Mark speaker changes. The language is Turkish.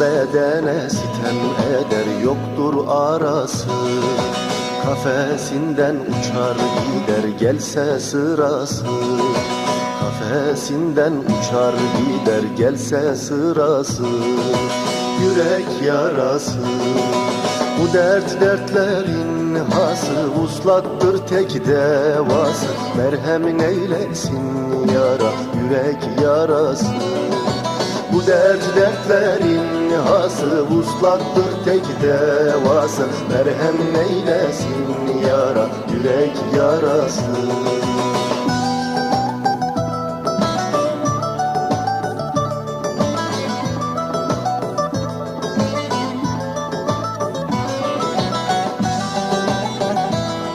Speaker 1: bedene sitem eder yoktur arası. Kafesinden uçar gider gelse sırası. Kafesinden uçar gider gelse sırası. Yürek yarası. Bu dert dertlerin hası Vuslattır tek devası. Merhem eylesin yara Yürek yarası. Bu dert dertlerin hası Vuslattır tek devası. Merhem eylesin yara Yürek yarası